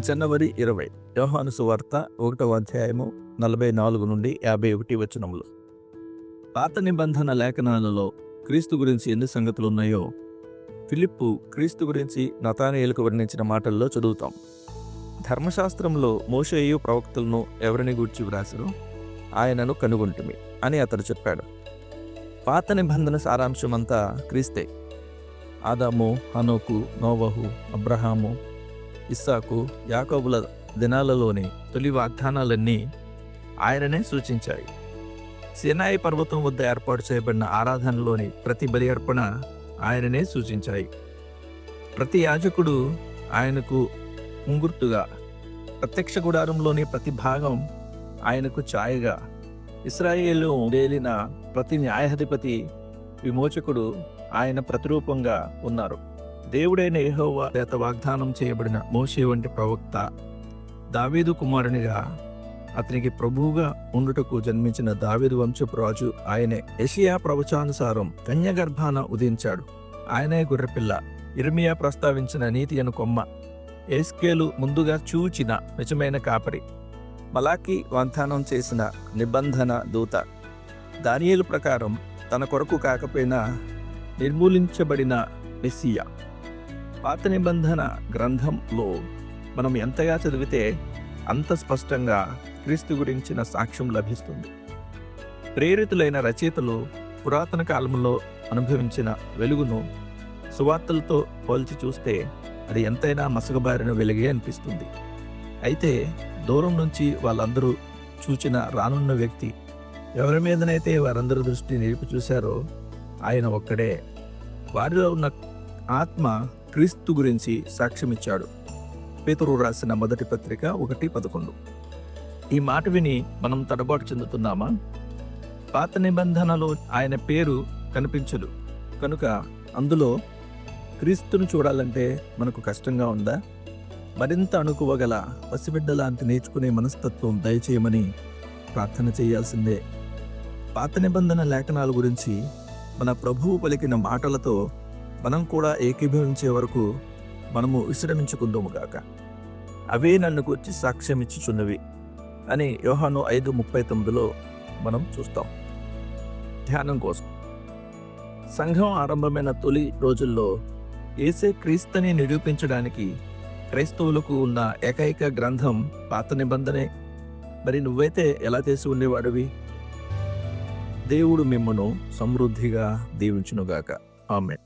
జనవరి ఇరవై యోహాను సువార్త ఒకటవ అధ్యాయము నలభై నాలుగు నుండి యాభై ఒకటి వచనములు. పాత నిబంధన లేఖనాలలో క్రీస్తు గురించి ఎన్ని సంగతులు ఉన్నాయో ఫిలిప్పు క్రీస్తు గురించి నతానియలకు వర్ణించిన మాటల్లో చదువుతాం. ధర్మశాస్త్రంలో మోషేయు ప్రవక్తలను ఎవరిని గూర్చి వ్రాసరో ఆయనను కనుగొంటుమి అని అతడు చెప్పాడు. పాత నిబంధన సారాంశమంతా క్రీస్తే. ఆదాము హనోకు నోవహు అబ్రహాము ఇస్సాకు యాకోబుల దినాలలోని తొలి వాగ్దానాలన్నీ ఆయననే సూచించాయి. సినాయి పర్వతం వద్ద ఏర్పాటు చేయబడిన ఆరాధనలోని ప్రతి బలి అర్పణ ఆయననే సూచించాయి. ప్రతి యాజకుడు ఆయనకు ముంగుర్తుగా ప్రత్యక్ష గుడారంలోని ప్రతి భాగం ఆయనకు ఛాయగా ఇస్రాయేలు వేలిన ప్రతి న్యాయాధిపతి విమోచకుడు ఆయన ప్రతిరూపంగా ఉన్నారు. దేవుడైన యెహోవా చేత వాగ్దానం చేయబడిన మోషే వంటి ప్రవక్త దావీదు కుమారునిగా అతనికి ప్రభువుగా ఉండుటకు జన్మించిన దావీదు వంశపు రాజు ఆయనే. యెషయా ప్రవచానుసారం కన్యగర్భాన ఉదయించాడు. ఆయనే గుర్రపిల్ల. ఇర్మియా ప్రస్తావించిన నీతి అను కొమ్మ. ఏస్కేలు ముందుగా చూచిన నిజమైన కాపరి. మలాకి వాగ్దానం చేసిన నిబంధన దూత. దానియలు ప్రకారం తన కొరకు కాకపోయినా నిర్మూలించబడిన మెస్సియా. పాత నిబంధన గ్రంథంలో మనం ఎంతగా చదివితే అంత స్పష్టంగా క్రీస్తు గురించిన సాక్ష్యం లభిస్తుంది. ప్రేరితులైన రచయితలు పురాతన కాలంలో అనుభవించిన వెలుగును సువార్తలతో పోల్చి చూస్తే అది ఎంతైనా మసకబారిన వెలుగే అనిపిస్తుంది. అయితే దూరం నుంచి వాళ్ళందరూ చూచిన రానున్న వ్యక్తి ఎవరి మీదనైతే వారందరి దృష్టి నిలిపి చూశారో ఆయన ఒక్కడే. వారిలో ఉన్న ఆత్మ క్రీస్తు గురించి సాక్ష్యమిచ్చాడు. పేతురు రాసిన మొదటి పత్రిక ఒకటి పదకొండు. ఈ మాట విని మనం తడబాటు చెందుతున్నామా? పాత నిబంధనలో ఆయన పేరు కనిపించదు. కనుక అందులో క్రీస్తును చూడాలంటే మనకు కష్టంగా ఉందా? మరింత అణుకువగల పసిబిడ్డ లాంటి నేర్చుకునే మనస్తత్వం దయచేయమని ప్రార్థన చేయాల్సిందే. పాత నిబంధన లేఖనాల గురించి మన ప్రభువు పలికిన మాటలతో మనం కూడా ఏకీభవించే వరకు మనము విశ్రమించుకుందాముగాక అవే నన్ను గురించి సాక్ష్యం ఇచ్చుచున్నవి అని యోహాను ఐదు ముప్పై తొమ్మిదిలో మనం చూస్తాం. ధ్యానం కోసం. సంఘం ఆరంభమైన తొలి రోజుల్లో ఏసే క్రీస్తుని నిరూపించడానికి క్రైస్తవులకు ఉన్న ఏకైక గ్రంథం పాత నిబంధనే. మరి నువ్వైతే ఎలా చేసి ఉండేవాడివి? దేవుడు మిమ్మను సమృద్ధిగా దీవించునుగాక. ఆమె